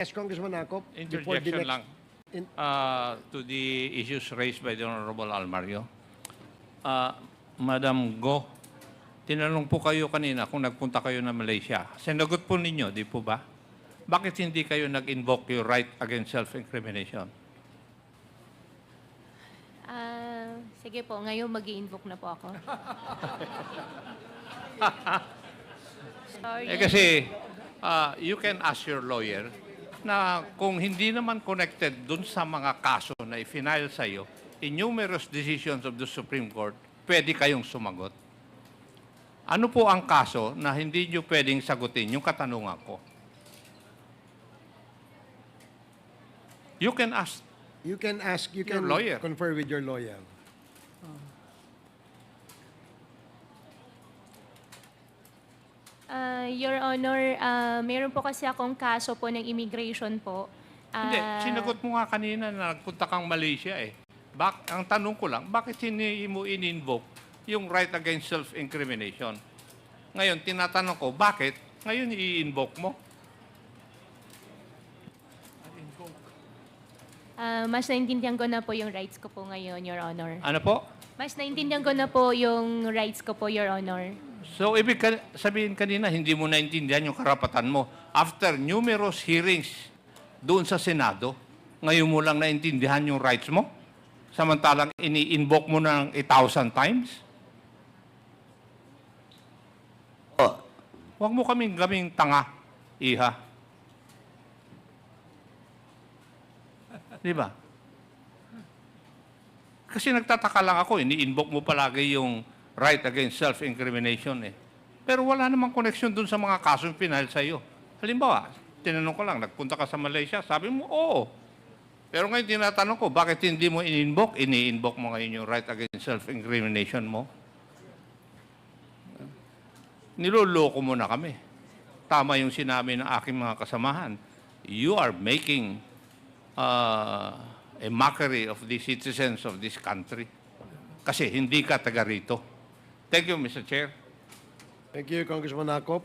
Yes, Congressman Akop. before the Interjection next- lang in- uh, to the issues raised by the Honorable Almario. Uh, Madam Go, tinanong po kayo kanina kung nagpunta kayo na Malaysia. Sinagot po ninyo, di po ba? Bakit hindi kayo nag-invoke your right against self-incrimination? Ah, sige po, ngayon mag invoke na po ako. Sorry. Eh kasi, uh, you can ask your lawyer na kung hindi naman connected dun sa mga kaso na i-file sa iyo, in numerous decisions of the Supreme Court, pwede kayong sumagot. Ano po ang kaso na hindi nyo pwedeng sagutin yung katanungan ko? You can ask. You can ask, you Your can lawyer. confer with your lawyer. Ah, Your Honor, ah, meron po kasi akong kaso po ng immigration po. Hindi, Ah, sinagot mo nga kanina na nagpunta kang Malaysia eh. Bak ang tanong ko lang, bakit hindi mo in-invoke yung right against self-incrimination? Ngayon, tinatanong ko, bakit ngayon i-invoke mo? ah, mas naintindihan ko na po yung rights ko po ngayon, Your Honor. Ano po? Mas naintindihan ko na po yung rights ko po, Your Honor. So, ibig sabihin kanina, hindi mo naintindihan yung karapatan mo. After numerous hearings doon sa Senado, ngayon mo lang naintindihan yung rights mo? Samantalang ini-invoke mo ng 1,000 times? Huwag mo kaming gaming tanga, iha. Di ba? Kasi nagtataka lang ako, ini-invoke mo palagi yung right against self-incrimination eh. Pero wala namang connection dun sa mga kasong pinahal sa iyo. Halimbawa, tinanong ko lang, nagpunta ka sa Malaysia, sabi mo, oo. Pero ngayon tinatanong ko, bakit hindi mo in-invoke? Ini-invoke mo ngayon yung right against self-incrimination mo. Niloloko mo na kami. Tama yung sinabi ng aking mga kasamahan. You are making uh, a mockery of the citizens of this country. Kasi hindi ka taga rito. Thank you, Mr. Chair. Thank you, Congressman Akop.